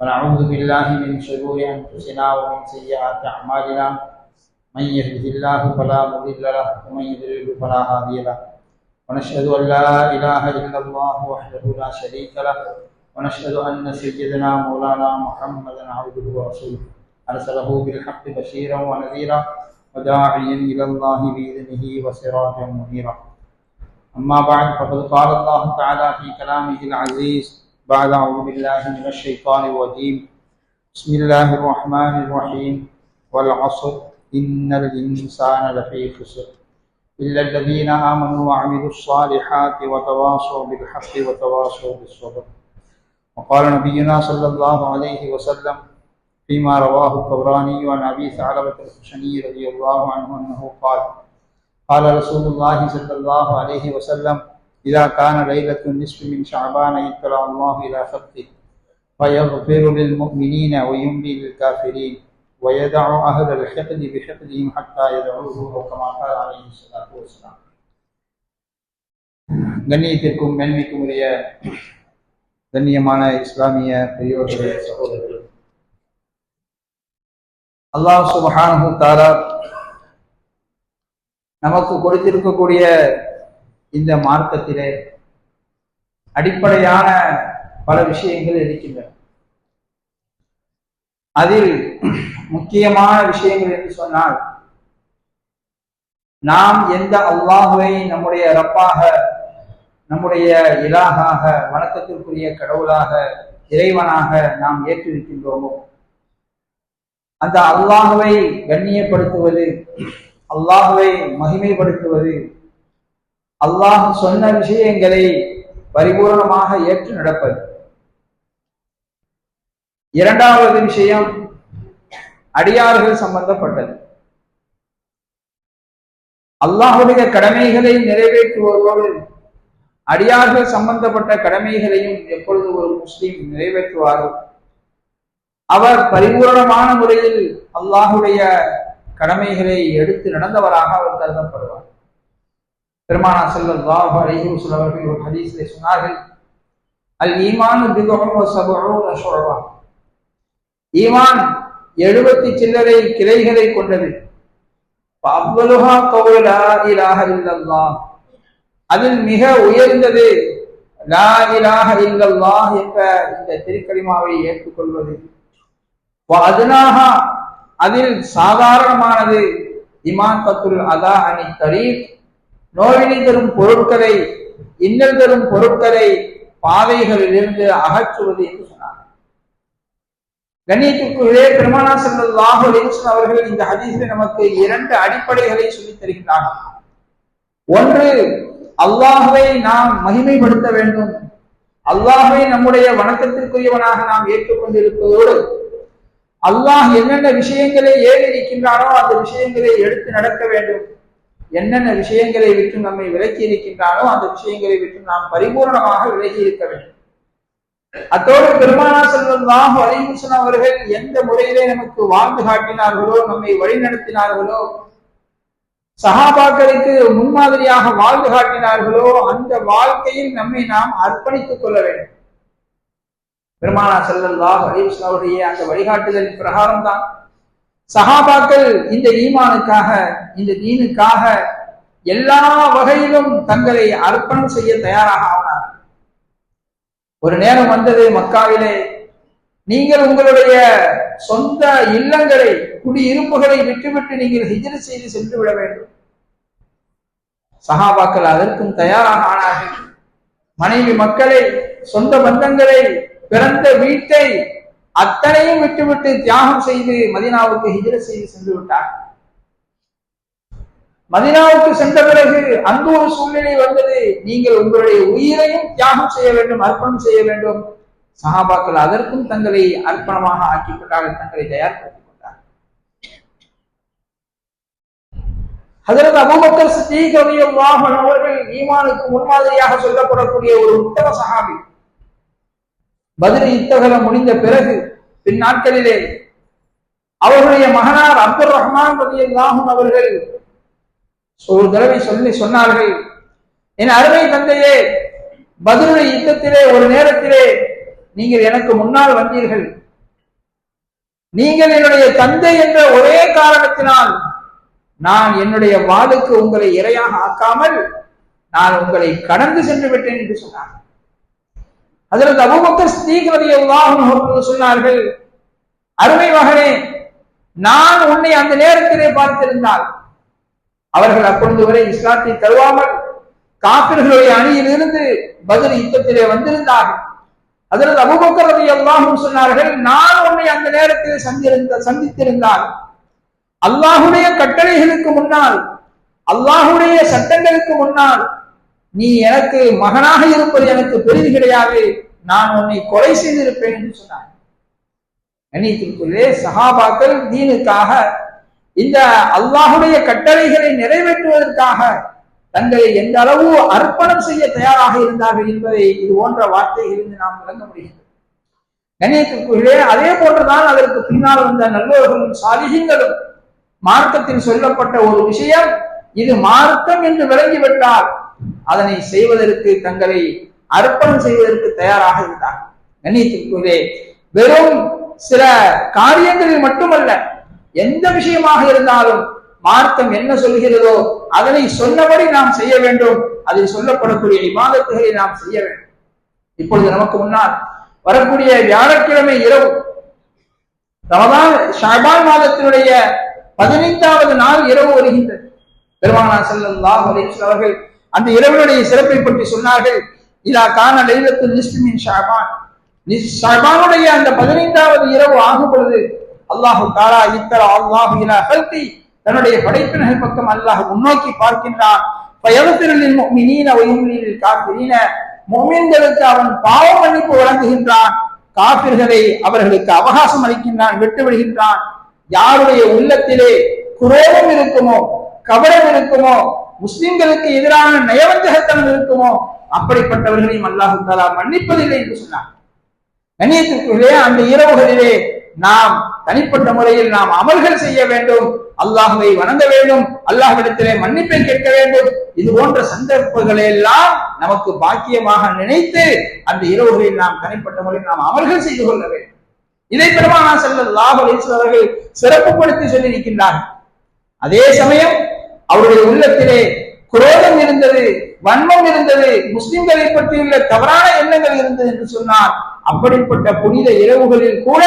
ونعوذ بالله من شرور أنفسنا ومن سيئات أعمالنا. من يهده الله فلا مضل له ومن يضلل فلا هادي له. ونشهد أن لا إله إلا الله وحده لا شريك له. ونشهد أن سيدنا مولانا محمدا عبده ورسوله. أرسله بالحق بشيرا ونذيرا وداعيا إلى الله بإذنه وسراجا منيرا. أما بعد فقد قال الله تعالى في كلامه العزيز بعد أعوذ بالله من الشيطان الرجيم. بسم الله الرحمن الرحيم. والعصر. إن الإنسان لفي خسر. إلا الذين آمنوا وعملوا الصالحات وتواصوا بالحق وتواصوا بالصبر. وقال نبينا صلى الله عليه وسلم فيما رواه الطبراني عن أبي ثعلبة الخشني رضي الله عنه أنه قال قال رسول الله صلى الله عليه وسلم اذا كان ليله النصف من شعبان يطلع الله الى خلقه فيغفر للمؤمنين ويملي للكافرين ويدع اهل الحقد بحقدهم حتى يدعوه او كما قال عليه الصلاه والسلام கண்ணியத்திற்கும் மேன்மைக்கும் உரிய கண்ணியமான இஸ்லாமிய பெரியோர்களே சகோதரர்கள் அல்லாஹ் சுபஹானஹு தாலா நமக்கு கொடுத்திருக்கக்கூடிய இந்த மார்க்கத்திலே அடிப்படையான பல விஷயங்கள் இருக்கின்றன. அதில் முக்கியமான விஷயங்கள் என்று சொன்னால் நாம் எந்த அல்லாஹுவை நம்முடைய ரப்பாக நம்முடைய இலாகாக வணக்கத்திற்குரிய கடவுளாக இறைவனாக நாம் ஏற்றிருக்கின்றோமோ அந்த அல்லாஹுவை கண்ணியப்படுத்துவது அல்லாஹுவை மகிமைப்படுத்துவது அல்லாஹ் சொன்ன விஷயங்களை பரிபூர்ணமாக ஏற்று நடப்பது. இரண்டாவது விஷயம் அடியார்கள் சம்பந்தப்பட்டது. அல்லாஹுடைய கடமைகளை நிறைவேற்றுவதோடு அடியார்கள் சம்பந்தப்பட்ட கடமைகளையும் எப்பொழுது ஒரு முஸ்லீம் நிறைவேற்றுவாரோ அவர் பரிபூரணமான முறையில் அல்லாஹுடைய கடமைகளை எடுத்து நடந்தவராக அவர் கருதப்படுவார். பெருமானா செல்லல்லாஹு அலைஹி வஸல்லம் அவர்கள் ஒரு ஹதீஸிலே சொன்னார்கள் அல் ஈமான் பிதுஹும் வ சபூன ஷுஅபா ஈமான் எழுபத்தி சில்லறை கிளைகளை கொண்டது. அவ்வலுஹா கவுல லா இலாஹ இல்லல்லாஹ். அதில் மிக உயர்ந்தது லா இலாஹ இல்லல்லாஹ் என்ற இந்த திருக்கலிமாவை ஏற்றுக்கொள்வது. அதனாக அதில் சாதாரணமானது இமான் பத்துல் அதா அணி தரீப் நோயினை தரும் பொருட்களை இன்னல் தரும் பொருட்களை பாதைகளிலிருந்து அகற்றுவது என்று சொன்னார் கண்ணியத்திற்குள்ளே பெருமானா செல்லாஹு அலிஸ்லாம் அவர்கள் இந்த ஹதீஸில் நமக்கு இரண்டு அடிப்படைகளை சொல்லித் தருகிறார்கள் ஒன்று அல்லாஹுவை நாம் மகிமைப்படுத்த வேண்டும். அல்லாஹுவை நம்முடைய வணக்கத்திற்குரியவனாக நாம் ஏற்றுக்கொண்டிருப்பதோடு அல்லாஹ் என்னென்ன விஷயங்களை ஏறி இருக்கின்றானோ அந்த விஷயங்களை எடுத்து நடக்க வேண்டும். என்னென்ன விஷயங்களை விட்டு நம்மை விலக்கி இருக்கின்றானோ அந்த விஷயங்களை விட்டு நாம் பரிபூர்ணமாக விலகி இருக்க வேண்டும். அத்தோடு பெருமானா செல்வந்தாக அலிமுசன் அவர்கள் எந்த முறையிலே நமக்கு வாழ்ந்து காட்டினார்களோ நம்மை வழிநடத்தினார்களோ சகாபாக்களுக்கு முன்மாதிரியாக வாழ்ந்து காட்டினார்களோ அந்த வாழ்க்கையில் நம்மை நாம் அர்ப்பணித்துக் கொள்ள வேண்டும். பெருமானா செல்வந்தாக அலிஸ்லாம் அவருடைய அந்த வழிகாட்டுதலின் பிரகாரம் தான் சஹாபாக்கள் இந்த ஈமானுக்காக இந்த தீனுக்காக எல்லா வகையிலும் தங்களை அர்ப்பணம் செய்ய தயாராக ஆனார் ஒரு நேரம் வந்தது மக்காவிலே நீங்கள் உங்களுடைய சொந்த இல்லங்களை குடியிருப்புகளை விட்டுவிட்டு நீங்கள் ஹிஜ்ர செய்து சென்று விட வேண்டும். சஹாபாக்கள் அதற்கும் தயாராக ஆனார்கள். மனைவி மக்களை சொந்த பந்தங்களை பிறந்த வீட்டை அத்தனையும் விட்டுவிட்டு தியாகம் செய்து மதினாவுக்கு ஹிஜர செய்து சென்று விட்டார். மதினாவுக்கு சென்ற பிறகு அந்த ஒரு சூழ்நிலை வந்தது. நீங்கள் உங்களுடைய உயிரையும் தியாகம் செய்ய வேண்டும் அர்ப்பணம் செய்ய வேண்டும். சகாபாக்கள் அதற்கும் தங்களை அர்ப்பணமாக ஆக்கிக் கொண்டார்கள் தங்களை தயார்படுத்திக் கொண்டார் அதற்கு அபுபக்கர் சித்தீக் வாகன் அவர்கள் ஈமானுக்கு முன்மாதிரியாக சொல்லப்படக்கூடிய ஒரு உத்தம சகாபி பதில் யுத்தகலம் முடிந்த பிறகு பின் நாட்களிலே அவர்களுடைய மகனார் அப்துல் ரஹ்மான் ரலியல்லாஹு அவர்கள் ஒரு தடவை சொல்லி சொன்னார்கள் என் அருமை தந்தையே பதிலுடைய யுத்தத்திலே ஒரு நேரத்திலே நீங்கள் எனக்கு முன்னால் வந்தீர்கள். நீங்கள் என்னுடைய தந்தை என்ற ஒரே காரணத்தினால் நான் என்னுடைய வாளுக்கு உங்களை இரையாக ஆக்காமல் நான் உங்களை கடந்து சென்று விட்டேன் என்று சொன்னார் அதற்கு அபுபக்கர் ஸ்தீகரதியாக சொன்னார்கள் அருமை மகனே நான் உன்னை அந்த நேரத்திலே பார்த்திருந்தால் அவர்கள் அப்பொழுது வரை இஸ்லாத்தை தருவாமல் காப்பிர்களுடைய அணியில் இருந்து பதில் யுத்தத்திலே வந்திருந்தார்கள். அதற்கு அபுபக்கர் ரதி சொன்னார்கள் நான் உன்னை அந்த நேரத்தில் சந்திருந்த சந்தித்திருந்தால் அல்லாஹுடைய கட்டளைகளுக்கு முன்னால் அல்லாஹுடைய சட்டங்களுக்கு முன்னால் நீ எனக்கு மகனாக இருப்பது எனக்கு பெரிது கிடையாது. நான் உன்னை கொலை செய்திருப்பேன் என்று சொன்னார். கணித்திற்குள்ளே சஹாபாக்கள் தீனுக்காக இந்த அல்லாஹுடைய கட்டளைகளை நிறைவேற்றுவதற்காக தங்களை எந்த அளவு அர்ப்பணம் செய்ய தயாராக இருந்தார்கள் என்பதை இது போன்ற வார்த்தைகளிலிருந்து நாம் விளங்க முடிகிறது. கணியத்திற்குள்ளே அதே போன்றுதான் அதற்கு பின்னால் வந்த நல்லவர்களும் சாதிகங்களும் மார்க்கத்தில் சொல்லப்பட்ட ஒரு விஷயம் இது மார்க்கம் என்று விளங்கிவிட்டால் அதனை செய்வதற்கு தங்களை அர்ப்பணம் செய்வதற்கு தயாராக இருந்தார். கண்ணியத்திற்குள்ளே வெறும் சில காரியங்களில் மட்டுமல்ல எந்த விஷயமாக இருந்தாலும் மார்க்கம் என்ன சொல்கிறதோ அதனை சொன்னபடி நாம் செய்ய வேண்டும். அதில் சொல்லப்படக்கூடிய விவாதத்துகளை நாம் செய்ய வேண்டும். இப்பொழுது நமக்கு முன்னால் வரக்கூடிய வியாழக்கிழமை இரவு ரமதான் ஷாபான் மாதத்தினுடைய பதினைந்தாவது நாள் இரவு வருகின்றது. பெருமானா செல்லல்லாஹ் அவர்கள் அந்த இரவனுடைய சிறப்பை பற்றி சொன்னார்கள். இதா காண லைலத்து நிஸ்மின் ஷாபான். ஷாபானுடைய அந்த பதினைந்தாவது இரவு ஆகும் பொழுது அல்லாஹு தாலா இத்தர அல்லாஹு இலா தன்னுடைய படைப்பினர்கள் பக்கம் அல்லாஹ் முன்னோக்கி பார்க்கின்றான். பயவத்திரலில் மீன ஒயுமினில் காப்பிரீன மொமீன்களுக்கு அவன் பாவ மன்னிப்பு வழங்குகின்றான். காப்பிர்களை அவர்களுக்கு அவகாசம் அளிக்கின்றான் விட்டு விடுகின்றான். யாருடைய உள்ளத்திலே குரோதம் இருக்குமோ கபடம் இருக்குமோ முஸ்லிம்களுக்கு எதிரான நயவஞ்சகத்தனம் இருக்குமோ? அப்படிப்பட்டவர்களையும் அல்லாஹு தாலா மன்னிப்பதில்லை என்று சொன்னார் கண்ணியத்திற்குள்ளே அந்த இரவுகளிலே நாம் தனிப்பட்ட முறையில் நாம் அமல்கள் செய்ய வேண்டும். அல்லாஹுவை வணங்க வேண்டும். அல்லாஹ்விடத்திலே மன்னிப்பை கேட்க வேண்டும். இது போன்ற சந்தர்ப்பங்களை எல்லாம் நமக்கு பாக்கியமாக நினைத்து அந்த இரவுகளில் நாம் தனிப்பட்ட முறையில் நாம் அமல்கள் செய்து கொள்ள வேண்டும். இதை பெருமானா செல்லல்லாஹ் அவர்கள் சிறப்புப்படுத்தி சொல்லியிருக்கின்றார்கள். அதே சமயம் அவருடைய உள்ளத்திலே குரோதம் இருந்தது வன்மம் இருந்தது முஸ்லிம்களை பற்றியுள்ள தவறான எண்ணங்கள் இருந்தது என்று சொன்னார் அப்படிப்பட்ட புனித இரவுகளில் கூட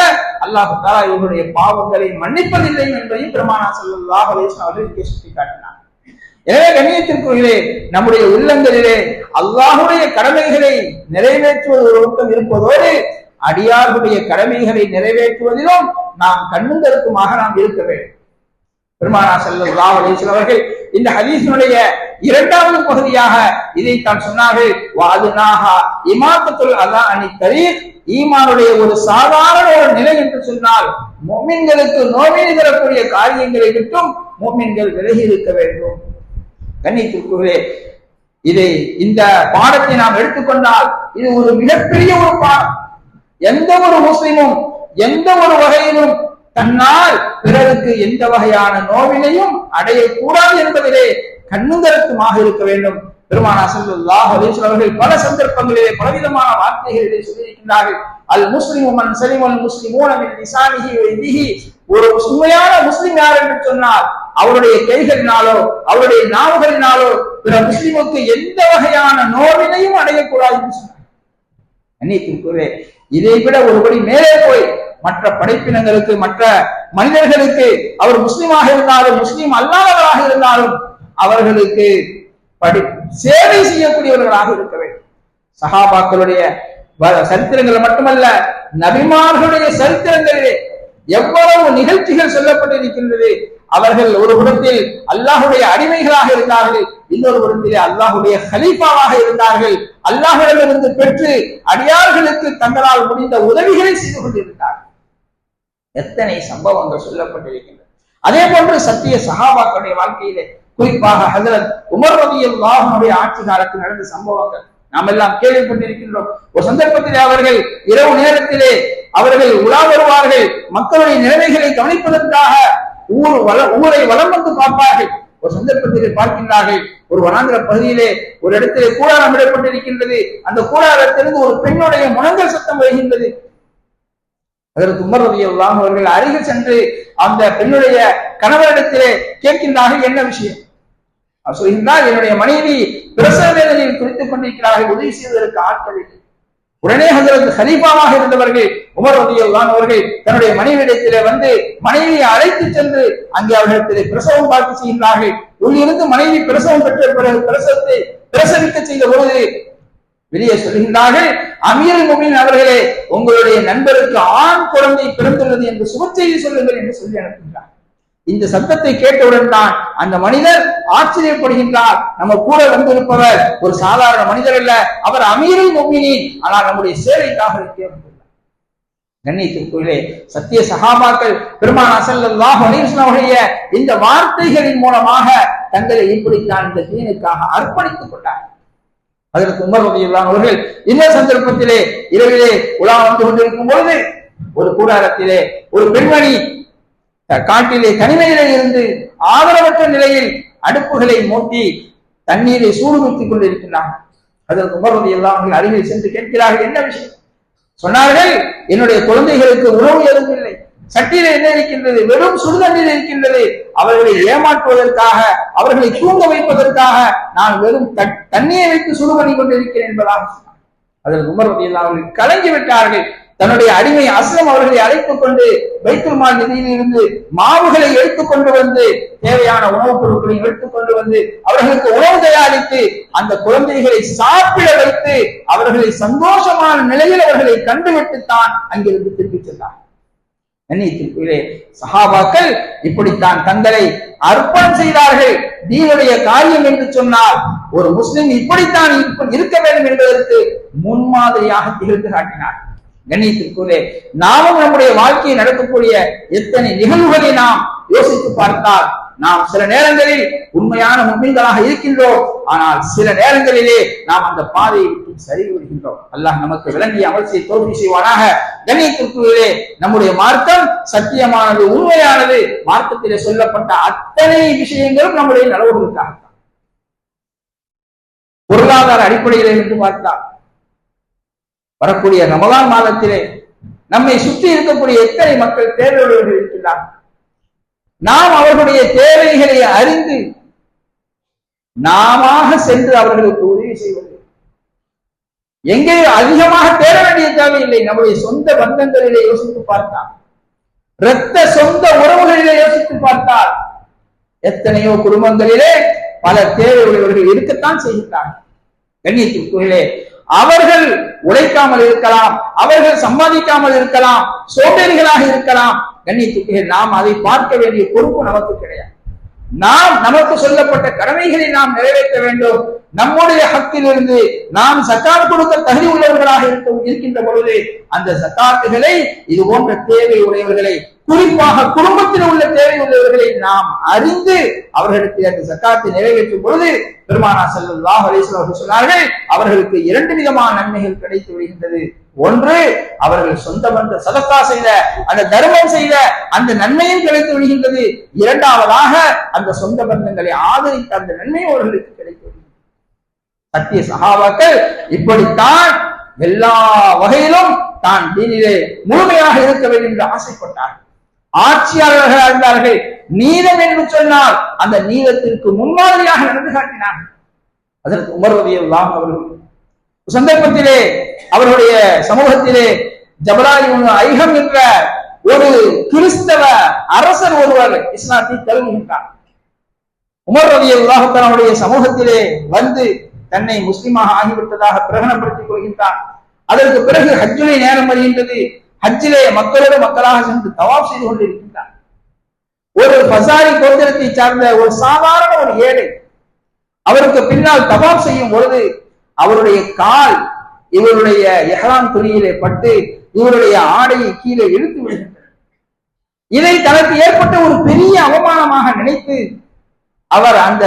அல்லாஹு தாலா இவருடைய பாவங்களை மன்னிப்பதில்லை என்பதையும் பெருமானா செல்லல்லாஹ் அவர்கள் சுட்டி காட்டினார் எனவே கண்ணியத்திற்குள்ளே நம்முடைய உள்ளங்களிலே அல்லாஹுடைய கடமைகளை நிறைவேற்றுவது ஒரு நோக்கம் இருப்பதோடு அடியார்களுடைய கடமைகளை நிறைவேற்றுவதிலும் நாம் கண்ணுங்கருத்துமாக நாம் இருக்க வேண்டும். பெருமானா செல்லல்லா அலிஸ்லாம் அவர்கள் இந்த ஹதீஸினுடைய இரண்டாவது பகுதியாக இதைத்தான் சொன்னார்கள். வாதுனாகா இமாத்தத்துல் அதா அணி தரீர் ஈமானுடைய ஒரு சாதாரண ஒரு நிலை என்று சொன்னால் மொமின்களுக்கு நோவினை தரக்கூடிய காரியங்களை விட்டும் மொமின்கள் விலகி இருக்க வேண்டும். கண்ணியத்திற்குள்ளே இதை இந்த பாடத்தை நாம் எடுத்துக்கொண்டால் இது ஒரு மிகப்பெரிய ஒரு பாடம் எந்த ஒரு முஸ்லிமும் எந்த ஒரு வகையிலும் தன்னால் பிறருக்கு எந்த வகையான நோவினையும் அடையக்கூடாது என்பதிலே கண்ணுங்கருத்துமாக இருக்க வேண்டும். பெருமானா சல்லாஹ் அலிஸ்வல் அவர்கள் பல சந்தர்ப்பங்களிலே பலவிதமான வார்த்தைகளிலே சொல்லியிருக்கின்றார்கள். அல் முஸ்லிம் மன் முஸ்லிமோனமின் அல் முஸ்லிமூன ஒரு உண்மையான முஸ்லிம் யார் என்று சொன்னால் அவருடைய கைகளினாலோ அவருடைய நாவுகளினாலோ பிற முஸ்லிமுக்கு எந்த வகையான நோவினையும் அடையக்கூடாது என்று சொன்னார் அன்னைக்கு இதை விட ஒருபடி மேலே போய் மற்ற படைப்பினங்களுக்கு மற்ற மனிதர்களுக்கு அவர் முஸ்லிமாக இருந்தாலும் முஸ்லீம் அல்லாதவராக இருந்தாலும் அவர்களுக்கு படி சேவை செய்யக்கூடியவர்களாக இருக்க வேண்டும். சஹாபாக்களுடைய சரித்திரங்கள் மட்டுமல்ல நபிமார்களுடைய சரித்திரங்களிலே எவ்வளவு நிகழ்ச்சிகள் சொல்லப்பட்டிருக்கின்றது. அவர்கள் ஒரு புறத்தில் அல்லாஹுடைய அடிமைகளாக இருந்தார்கள் இன்னொரு புறத்திலே அல்லாஹுடைய ஹலீஃபாவாக இருந்தார்கள். அல்லாஹிடமிருந்து பெற்று அடியார்களுக்கு தங்களால் முடிந்த உதவிகளை செய்து கொண்டிருந்தார்கள். எத்தனை சம்பவங்கள் சொல்லப்பட்டிருக்கின்றன. அதே போன்று சத்திய சகாபாக்களுடைய வாழ்க்கையிலே குறிப்பாக ஹசரத் உமர் ரதியுல்லாஹனுடைய ஆட்சி காலத்தில் நடந்த சம்பவங்கள் நாம் எல்லாம் கேள்விப்பட்டிருக்கின்றோம். ஒரு சந்தர்ப்பத்திலே அவர்கள் இரவு நேரத்திலே அவர்கள் உலா வருவார்கள். மக்களுடைய நிலைமைகளை கவனிப்பதற்காக ஊர் வள ஊரை வலம் வந்து பார்ப்பார்கள். ஒரு சந்தர்ப்பத்திலே பார்க்கின்றார்கள். ஒரு வனாந்திர பகுதியிலே ஒரு இடத்திலே கூடாரம் விடப்பட்டிருக்கின்றது அந்த கூடாரத்திலிருந்து ஒரு பெண்ணுடைய முழங்கல் சத்தம் வருகின்றது. அதற்கு உமர் ரதியுல்லாஹ் அவர்கள் அருகில் சென்று அந்த பெண்ணுடைய கணவரிடத்திலே கேட்கின்றார்கள் என்ன விஷயம்? சொல்கின்றார் என்னுடைய மனைவி பிரசவ வேதனையில் குறித்துக் கொண்டிருக்கிறார்கள் உதவி செய்வதற்கு ஆட்கள் இல்லை. உடனே அதற்கு ஹலீஃபாவாக இருந்தவர்கள் உமர் ரதியுல்லான் அவர்கள் தன்னுடைய மனைவியிடத்திலே வந்து மனைவியை அழைத்து சென்று அங்கே அவர்களிடத்திலே பிரசவம் பார்த்து செய்கின்றார்கள். உள்ளிருந்து மனைவி பிரசவம் பெற்ற பிறகு பிரசவத்தை பிரசவிக்க செய்த பொழுது வெளியே சொல்கின்றார்கள் அமீர் முபின் அவர்களே உங்களுடைய நண்பருக்கு ஆண் குழந்தை பிறந்துள்ளது என்று சுபச்செய்தி சொல்லுங்கள் என்று சொல்லி அனுப்புகின்றார். இந்த சத்தத்தை கேட்டவுடன் தான் அந்த மனிதர் ஆச்சரியப்படுகின்றார். நம்ம கூட வந்திருப்பவர் ஒரு சாதாரண மனிதர் அல்ல அவர் அமீரில் முபினின் ஆனால் நம்முடைய சேவைக்காக இருக்கே வந்துள்ளார் கண்ணியத்திற்குள்ளே சத்திய சகாபாக்கள் பெருமான் அசல்லாஹ் அவருடைய இந்த வார்த்தைகளின் மூலமாக தங்களை இப்படித்தான் இந்த தீனுக்காக அர்ப்பணித்துக் கொண்டார் அதற்கு உமர் ரதியுல்லான் அவர்கள் இந்த சந்தர்ப்பத்திலே இரவிலே உலா வந்து கொண்டிருக்கும் பொழுது ஒரு கூடாரத்திலே ஒரு பெண்மணி காட்டிலே தனிமையிலே இருந்து ஆதரவற்ற நிலையில் அடுப்புகளை மூட்டி தண்ணீரை சூடு வைத்துக் கொண்டிருக்கிறார். அதற்கு உமர் ரதியுல்லான் அவர்கள் அருகில் சென்று கேட்கிறார்கள் என்ன விஷயம்? சொன்னார்கள் என்னுடைய குழந்தைகளுக்கு உணவு எதுவும் இல்லை. சட்டியில் என்ன இருக்கின்றது? வெறும் சுடுதண்ணீர் இருக்கின்றது. அவர்களை ஏமாற்றுவதற்காக அவர்களை தூங்க வைப்பதற்காக நான் வெறும் தண்ணியை வைத்து சுடு பண்ணி கொண்டிருக்கிறேன் என்பதாக சொன்னார். அதில் உமர் அவர்கள் கலங்கி விட்டார்கள். தன்னுடைய அடிமை அஸ்லம் அவர்களை அழைத்துக் கொண்டு வைத்துமால் நிதியிலிருந்து மாவுகளை எடுத்துக் கொண்டு வந்து தேவையான உணவுப் பொருட்களை எடுத்துக் கொண்டு வந்து அவர்களுக்கு உணவு தயாரித்து அந்த குழந்தைகளை சாப்பிட வைத்து அவர்களை சந்தோஷமான நிலையில் அவர்களை கண்டுவிட்டுத்தான் அங்கிருந்து திரும்பிச் சென்றார் கண்ணியத்திற்குள்ளே சஹாபாக்கள் இப்படித்தான் தங்களை அர்ப்பணம் செய்தார்கள். தீனுடைய காரியம் என்று சொன்னால் ஒரு முஸ்லிம் இப்படித்தான் இருக்க வேண்டும் என்பதற்கு முன்மாதிரியாக திகழ்ந்து காட்டினார். கண்ணியத்திற்குள்ளே நாமும் நம்முடைய வாழ்க்கையை நடக்கக்கூடிய எத்தனை நிகழ்வுகளை நாம் யோசித்து பார்த்தால் நாம் சில நேரங்களில் உண்மையான முன்மீன்களாக இருக்கின்றோம். ஆனால் சில நேரங்களிலே நாம் அந்த பாதையை விட்டு சரி விடுகின்றோம் அல்லாஹ் நமக்கு விளங்கிய அமர்ச்சியை தோல்வி செய்வானாக. கண்ணியத்திற்குள்ளே நம்முடைய மார்க்கம் சத்தியமானது உண்மையானது மார்க்கத்திலே சொல்லப்பட்ட அத்தனை விஷயங்களும் நம்முடைய நலவுகளுக்காக பொருளாதார அடிப்படையில் என்று பார்த்தால் வரக்கூடிய ரமலான் மாதத்திலே நம்மை சுற்றி இருக்கக்கூடிய எத்தனை மக்கள் தேவையுள்ளவர்கள் இருக்கின்றார்கள்? நாம் அவர்களுடைய தேவைகளை அறிந்து நாம சென்று அவர்களுக்கு உதவி செய்வது. எங்கே அதிகமாக தேட வேண்டிய தேவையில்லை. நம்முடைய சொந்த பந்தங்களிலே யோசித்து பார்த்தால் இரத்த சொந்த உறவுகளிலே யோசித்து பார்த்தால் எத்தனையோ குடும்பங்களிலே பல தேவை உடையவர்கள் இருக்கத்தான் செய்கிறார்கள் கண்ணியத்திற்குள்ளே அவர்கள் உழைக்காமல் இருக்கலாம் அவர்கள் சம்பாதிக்காமல் இருக்கலாம் சோம்பேறிகளாக இருக்கலாம் கண்ணியத்துக்கு நாம் அதை பார்க்க வேண்டிய பொறுப்பு நமக்கு கிடையாது. நாம் நமக்கு சொல்லப்பட்ட கடமைகளை நாம் நிறைவேற்ற வேண்டும். நம்முடைய ஹக்கிலிருந்து நாம் சக்காத் கொடுக்க தகுதி உள்ளவர்களாக இருக்கும் இருக்கின்ற பொழுது அந்த சக்காத்துகளை இது போன்ற தேவை உடையவர்களை குறிப்பாக குடும்பத்தில் உள்ள தேவை உள்ளவர்களை நாம் அறிந்து அவர்களுக்கு அந்த சக்காத்தை நிறைவேற்றும் பொழுது பெருமானா செல்லாஹ் அலிஸ்லாம் அவர்கள் சொன்னார்கள் அவர்களுக்கு இரண்டு விதமான நன்மைகள் கிடைத்து விடுகின்றது ஒன்று அவர்கள் சொந்த பந்த சதத்தா செய்த அந்த தர்மம் செய்த அந்த நன்மையும் கிடைத்து விடுகின்றது. இரண்டாவதாக அந்த சொந்த பந்தங்களை ஆதரித்த அந்த நன்மையும் அவர்களுக்கு கிடைத்து விடுகின்றது. சத்திய சகாபாக்கள் இப்படித்தான் எல்லா வகையிலும் தான் தீனிலே முழுமையாக இருக்க வேண்டும் என்று ஆசைப்பட்டார்கள். ஆட்சியாளர்களாக இருந்தார்கள். நீதம் என்று சொன்னால் அந்த நீதத்திற்கு முன்மாதிரியாக நடந்து காட்டினார்கள். அதற்கு உமர்வதியெல்லாம் அவர்கள் சந்தர்ப்பத்திலே அவருடைய சமூகத்திலே ஜபராலி ஐகம் என்ற ஒரு கிறிஸ்தவ அரசர் ஒருவர் இஸ்லாத்தை தழுவுகின்றார் உமர் ரவி அல்லாஹத்தனுடைய சமூகத்திலே வந்து தன்னை முஸ்லிமாக ஆகிவிட்டதாக பிரகடனப்படுத்திக் கொள்கின்றார். அதற்கு பிறகு ஹஜ்ஜுனை நேரம் வருகின்றது. ஹஜ்ஜிலே மக்களோடு மக்களாக சென்று தவாப் செய்து கொண்டிருக்கின்றார். ஒரு பசாரி கோத்திரத்தை சார்ந்த ஒரு சாதாரண ஒரு ஏழை அவருக்கு பின்னால் தபாப் செய்யும் பொழுது அவருடைய கால் இவருடைய எஹரான் துணியிலே பட்டு இவருடைய ஆடையை கீழே இழுத்து விடுகின்றன. இதை தனக்கு ஏற்பட்ட ஒரு பெரிய அவமானமாக நினைத்து அவர் அந்த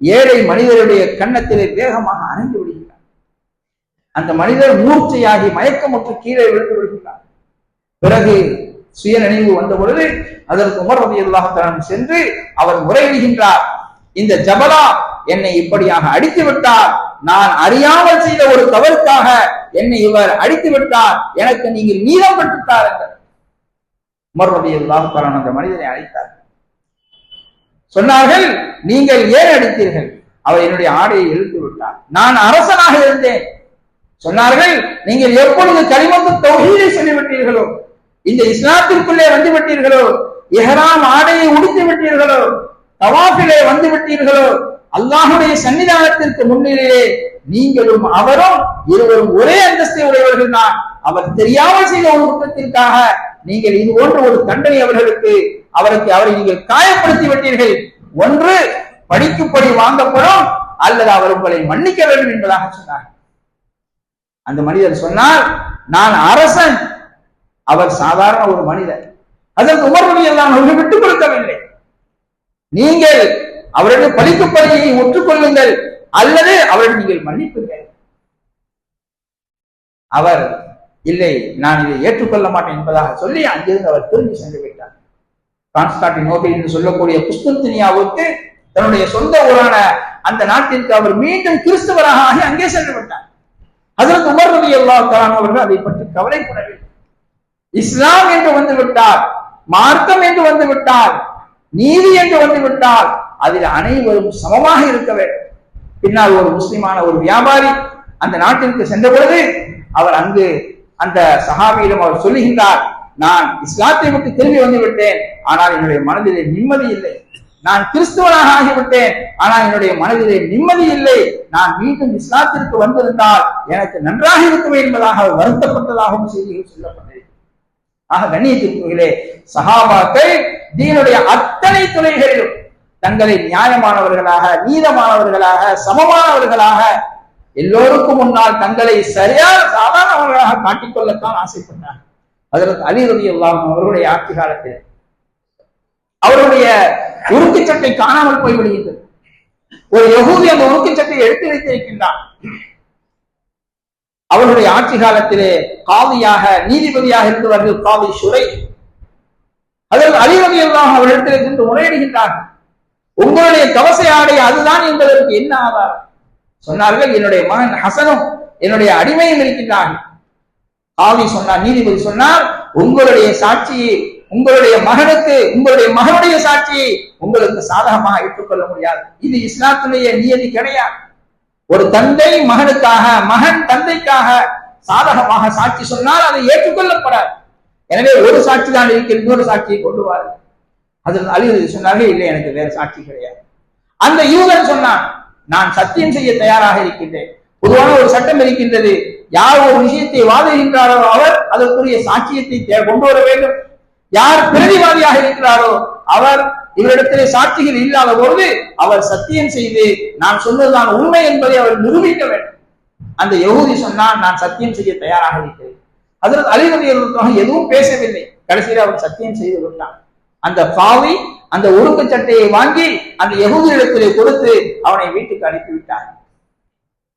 ஏழை மனிதருடைய கன்னத்திலே வேகமாக அணைந்து விடுகிறார். அந்த மனிதர் மூர்ச்சையாகி மயக்கமுற்று கீழே விழுந்து விடுகிறார் பிறகு சுய நினைவு வந்த பொழுது அதற்கு உமர் ரவி அல்லாஹ் சென்று அவர் முறையிடுகின்றார் இந்த ஜபலா என்னை இப்படியாக அடித்து விட்டார் நான் அறியாமல் செய்த ஒரு தவறுக்காக என்னை இவர் அடித்து விட்டார். எனக்கு நீங்கள் நீதம் பெற்று தாருங்கள் உமர் அந்த மனிதனை அழைத்தார். சொன்னார்கள் நீங்கள் ஏன் அடித்தீர்கள்? அவர் என்னுடைய ஆடையை இழுத்து விட்டார். நான் அரசனாக இருந்தேன். சொன்னார்கள் நீங்கள் எப்பொழுது களிமத்து தொகையை சொல்லிவிட்டீர்களோ இந்த இஸ்லாத்திற்குள்ளே வந்து விட்டீர்களோ எஹராம் ஆடையை உடுத்தி விட்டீர்களோ? தவாஃபிலே வந்து விட்டீர்களோ அல்லாஹுடைய சன்னிதானத்திற்கு முன்னிலே நீங்களும் அவரும் இருவரும் ஒரே அந்தஸ்தை உடையவர்கள் தான். அவர் தெரியாமல் செய்த ஒரு குற்றத்திற்காக நீங்கள் இது போன்ற ஒரு தண்டனை அவர்களுக்கு அவருக்கு அவரை நீங்கள் காயப்படுத்தி விட்டீர்கள். ஒன்று படிக்குப்படி வாங்கப்படும் அல்லது அவர் உங்களை மன்னிக்க வேண்டும் என்பதாக சொன்னார். அந்த மனிதர் சொன்னார் நான் அரசன். அவர் சாதாரண ஒரு மனிதர். அதற்கு உமர்மொழி எல்லாம் அவர்கள் விட்டுக் கொடுக்கவில்லை. நீங்கள் அவருடைய பழிக்குப்படியை ஒற்றுக்கொள்ளுங்கள். அல்லது அவர்கள் நீங்கள் மன்னிப்புங்கள். அவர் இல்லை நான் இதை ஏற்றுக்கொள்ள மாட்டேன் என்பதாக சொல்லி அங்கிருந்து அவர் திரும்பி சென்று விட்டார். கான்ஸ்டான்டினோபிள் என்று சொல்லக்கூடிய குஸ்தந்தினியாவுக்கு தன்னுடைய சொந்த ஊரான அந்த நாட்டிற்கு அவர் மீண்டும் கிறிஸ்தவராக ஆகி அங்கே சென்று விட்டார். அதற்கு உமர் ரவி அல்லா அவர்கள் அதை பற்றி கவலைப்படவில்லை. இஸ்லாம் என்று வந்து விட்டார் மார்க்கம் என்று வந்து விட்டார் நீதி என்று வந்து விட்டால் அதில் அனைவரும் சமமாக இருக்க வேண்டும். பின்னால் ஒரு முஸ்லிமான ஒரு வியாபாரி அந்த நாட்டிற்கு சென்ற பொழுது அவர் அங்கு அந்த சஹாபியிடம் அவர் சொல்லுகின்றார் நான் இஸ்லாத்தை விட்டு திரும்பி வந்து விட்டேன் ஆனால் என்னுடைய மனதிலே நிம்மதி இல்லை. நான் கிறிஸ்துவனாக ஆகிவிட்டேன். ஆனால் என்னுடைய மனதிலே நிம்மதி இல்லை. நான் மீண்டும் இஸ்லாத்திற்கு வந்திருந்தால் எனக்கு நன்றாக இருக்குமே என்பதாக வருத்தப்பட்டதாகவும் செய்திகள் சொல்லப்பட்டது. ஆக கண்ணியத்திற்குகளே சஹாபாக்கள் தீனுடைய அத்தனை துறைகளிலும் தங்களை நியாயமானவர்களாக நீதமானவர்களாக சமமானவர்களாக எல்லோருக்கும் முன்னால் தங்களை சரியான சாதாரணவர்களாக காட்டிக்கொள்ளத்தான் ஆசைப்பட்டார் அதற்கு அலி ரவி அவர்களுடைய ஆட்சி காலத்தில். அவருடைய உருக்கு சட்டை காணாமல் போய்விடுகின்றது. ஒரு யகுதி அந்த உருக்கு சட்டை எடுத்து வைத்திருக்கின்றான். அவருடைய ஆட்சி காலத்திலே காவியாக நீதிபதியாக இருந்தவர்கள் காவி சுரை அதில் அலிரவி எல்லாம் அவரிடத்தில் சென்று முறையிடுகின்றார்கள். உங்களுடைய கவசை ஆடை அதுதான் என்பதற்கு என்ன ஆதாரம் சொன்னார்கள் என்னுடைய மகன் ஹசனும் என்னுடைய அடிமையும் இருக்கின்றான். ஆவி சொன்னார் நீதிபதி சொன்னார் உங்களுடைய சாட்சியை உங்களுடைய மகனுக்கு உங்களுடைய மகனுடைய சாட்சியை உங்களுக்கு சாதகமாக ஏற்றுக்கொள்ள முடியாது. இது இஸ்லாத்துடைய நியதி கிடையாது. ஒரு தந்தை மகனுக்காக மகன் தந்தைக்காக சாதகமாக சாட்சி சொன்னால் அதை ஏற்றுக்கொள்ளப்படாது. எனவே ஒரு சாட்சி தான் இருக்கிற இன்னொரு சாட்சியை கொண்டு வாருங்கள். அதில் அழிவு சொன்னார்கள் இல்லை எனக்கு வேற சாட்சி கிடையாது. அந்த யூதன் சொன்னான் நான் சத்தியம் செய்ய தயாராக இருக்கின்றேன். பொதுவான ஒரு சட்டம் இருக்கின்றது யார் ஒரு விஷயத்தை வாதுகின்றாரோ அவர் அதற்குரிய சாட்சியத்தை கொண்டு வர வேண்டும். யார் பிரதிவாதியாக இருக்கிறாரோ அவர் இவரிடத்திலே சாட்சிகள் இல்லாத பொழுது அவர் சத்தியம் செய்து நான் சொன்னதுதான் உண்மை என்பதை அவர் நிரூபிக்க வேண்டும். அந்த யகுதி சொன்னால் நான் சத்தியம் செய்ய தயாராக இருக்கிறேன். அதற்கு அலிரதி எதுவும் பேசவில்லை. கடைசியில் அவர் சத்தியம் செய்து விட்டான். அந்த பாவி அந்த உருக்கு சட்டையை வாங்கி அந்த யகுதியிடத்திலே கொடுத்து அவனை வீட்டுக்கு அனுப்பிவிட்டார்.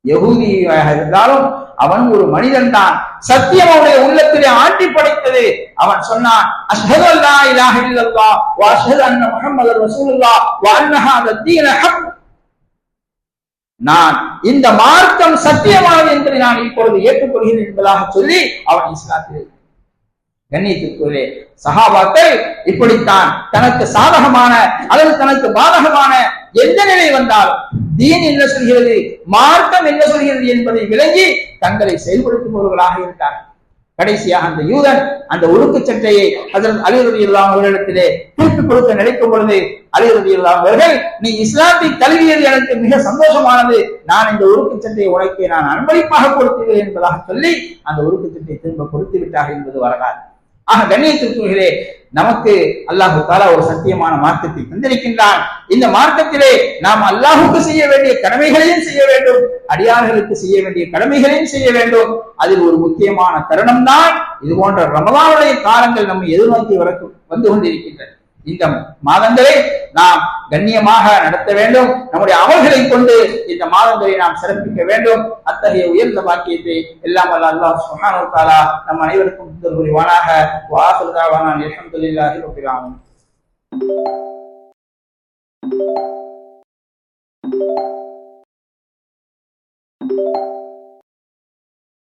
யகுதியாக இருந்தாலும் அவன் ஒரு மனிதன் தான். சத்தியம் அவனுடைய உள்ளத்திலே ஆட்டி படைத்தது. அவன் சொன்னான் அஷ்ஹது அல்லா இலாஹ இல்லல்லாஹ் வ அஷ்ஹது அன்ன முஹம்மது ரசூலுல்லாஹ் வ அன்ன தீன ஹக். நான் இந்த மார்க்கம் சத்தியமானது என்று நான் இப்பொழுது ஏற்றுக்கொள்கிறேன் என்பதாக சொல்லி அவன் இஸ்லாத்தில் கண்ணியத்துக்குரிய சகாபாக்கள் இப்படித்தான். தனக்கு சாதகமான அல்லது தனக்கு பாதகமான எந்த நிலை வந்தாலும் தீன் என்ன சொல்கிறது? மார்க்கம் என்ன சொல்கிறது என்பதை விளங்கி தங்களை செயல்படுத்துபவர்களாக இருந்தார் கடைசியாக அந்த யூதன் அந்த ஒழுக்கு சட்டையை ஹஜரத் அலி ரதி அவர்களிடத்திலே திருப்பி கொடுக்க நினைக்கும் பொழுது அலி ரதி அவர்கள் நீ இஸ்லாத்தை தழுவியது எனக்கு மிக சந்தோஷமானது. நான் இந்த ஒழுக்கு சட்டையை உனக்கு நான் அன்பளிப்பாக கொடுத்துவேன் என்பதாக சொல்லி அந்த ஒழுக்கு சட்டையை திரும்ப கொடுத்து விட்டார்கள் என்பது வரலாறு. ஆக கண்ணியத்திற்குகளே நமக்கு அல்லாஹு தாலா ஒரு சத்தியமான மார்க்கத்தை தந்திருக்கின்றான். இந்த மார்க்கத்திலே நாம் அல்லாஹுக்கு செய்ய வேண்டிய கடமைகளையும் செய்ய வேண்டும். அடியார்களுக்கு செய்ய வேண்டிய கடமைகளையும் செய்ய வேண்டும். அதில் ஒரு முக்கியமான தருணம் தான் இது போன்ற ரமதானுடைய காலங்கள் நம்மை எதிர்நோக்கி வர வந்து கொண்டிருக்கின்றன இந்த மாதங்களை நாம் கண்ணியமாக நடத்த வேண்டும். நம்முடைய அமல்களை கொண்டு இந்த மாதங்களை நாம் சிறப்பிக்க வேண்டும். அத்தகைய உயர்ந்த வாக்கியத்தை எல்லாம் அல்ல அல்லாஹ் சுஹானு தாலா நம் அனைவருக்கும் புரிவானாக. வாசுதாவான அலமதுல்லாஹி Thank you.